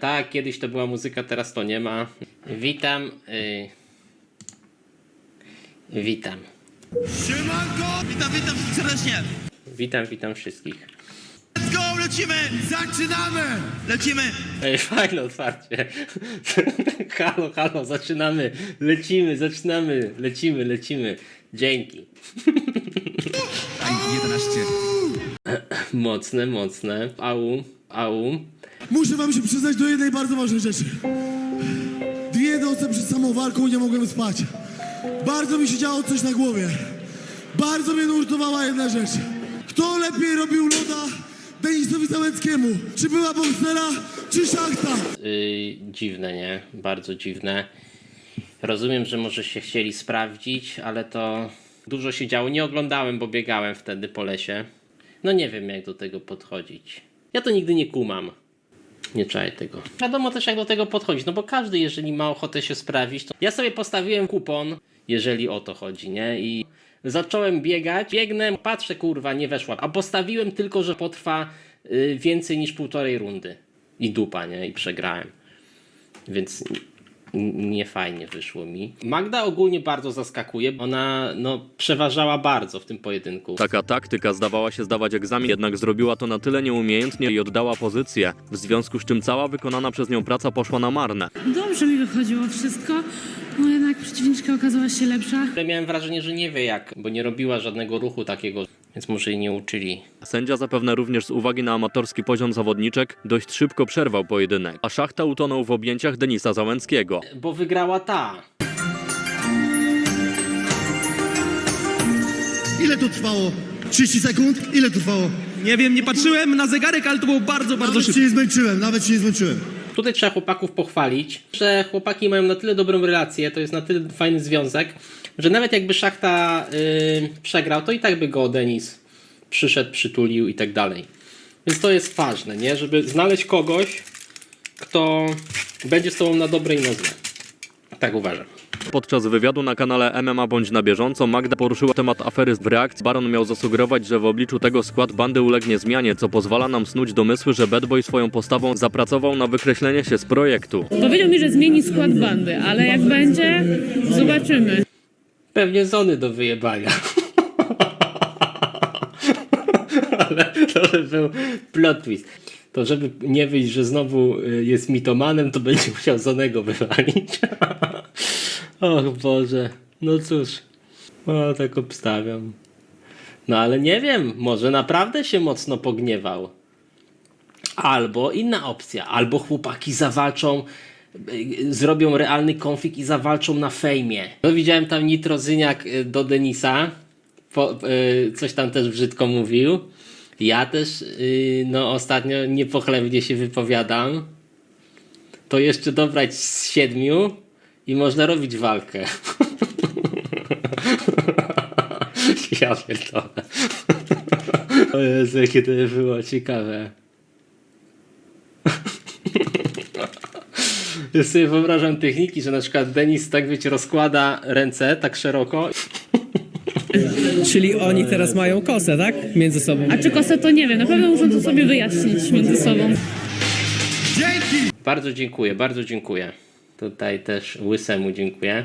Tak, kiedyś to była muzyka, teraz to nie ma. Witam. Y... Witam. Siemanko! Witam, witam serdecznie! Witam, witam wszystkich. Let's go, lecimy! Zaczynamy! Lecimy! Ej, fajne otwarcie. halo, halo, zaczynamy. Lecimy, zaczynamy. Lecimy, lecimy. Dzięki. Aj, 11. Mocne, mocne. Au, au. Muszę wam się przyznać do jednej bardzo ważnej rzeczy. Dwie noce przed samą walką nie mogłem spać. Bardzo mi się działo coś na głowie. Bardzo mnie nurtowała jedna rzecz. Kto lepiej robił loda Denisowi Załęckiemu? Czy była Boxera, czy Szachta? Yy, dziwne, nie? Bardzo dziwne. Rozumiem, że może się chcieli sprawdzić, ale to dużo się działo. Nie oglądałem, bo biegałem wtedy po lesie. No nie wiem, jak do tego podchodzić. Ja to nigdy nie kumam. Nie czaję tego. Wiadomo też, jak do tego podchodzić, no bo każdy, jeżeli ma ochotę się sprawić, to ja sobie postawiłem kupon, jeżeli o to chodzi, nie? I zacząłem biegać, biegnę, patrzę, kurwa, nie weszła. A postawiłem tylko, że potrwa y, więcej niż półtorej rundy. I dupa, nie? I przegrałem. Więc nie fajnie wyszło mi. Magda ogólnie bardzo zaskakuje. Ona no, przeważała bardzo w tym pojedynku. Taka taktyka zdawała się zdawać egzamin, jednak zrobiła to na tyle nieumiejętnie i oddała pozycję, w związku z czym cała wykonana przez nią praca poszła na marne. Dobrze mi wychodziło wszystko, no jednak przeciwniczka okazała się lepsza. Ale miałem wrażenie, że nie wie jak, bo nie robiła żadnego ruchu takiego, więc może jej nie uczyli. Sędzia zapewne również z uwagi na amatorski poziom zawodniczek dość szybko przerwał pojedynek, a szachta utonął w objęciach Denisa Załęckiego. Bo wygrała ta. Ile to trwało? 30 sekund? Ile to trwało? Nie wiem, nie patrzyłem na zegarek, ale to było bardzo, bardzo Nawet się szybko. nie zmęczyłem, nawet się nie zmęczyłem. Tutaj trzeba chłopaków pochwalić, że chłopaki mają na tyle dobrą relację, to jest na tyle fajny związek, że nawet jakby Szachta yy, przegrał, to i tak by go Denis przyszedł, przytulił i tak dalej. Więc to jest ważne, nie? Żeby znaleźć kogoś, kto będzie z tobą na dobrej nodze. Tak uważam. Podczas wywiadu na kanale MMA Bądź na bieżąco Magda poruszyła temat afery w reakcji. Baron miał zasugerować, że w obliczu tego skład bandy ulegnie zmianie, co pozwala nam snuć domysły, że Bad Boy swoją postawą zapracował na wykreślenie się z projektu. Powiedział mi, że zmieni skład bandy, ale jak będzie, zobaczymy. Pewnie zony do wyjebania. Ale to by był plot twist. To żeby nie wyjść, że znowu y, jest mitomanem, to będzie musiał zonego wywalić. Och Boże. No cóż. No tak obstawiam. No ale nie wiem, może naprawdę się mocno pogniewał. Albo inna opcja, albo chłopaki zawalczą, zrobią realny konflikt i zawalczą na fejmie. No widziałem tam Nitrozyniak y, do Denisa, po, y, coś tam też brzydko mówił. Ja też no ostatnio niepochlebnie się wypowiadam. To jeszcze dobrać z siedmiu i można robić walkę. ja pierdolę. O Jezu, jakie to było ciekawe. Ja sobie wyobrażam techniki, że na przykład Denis tak wiecie rozkłada ręce tak szeroko. Czyli oni teraz mają kosę, tak? Między sobą. A czy kosę to nie wiem, na pewno muszą to sobie wyjaśnić między sobą. Bardzo dziękuję, bardzo dziękuję. Tutaj też Łysemu dziękuję.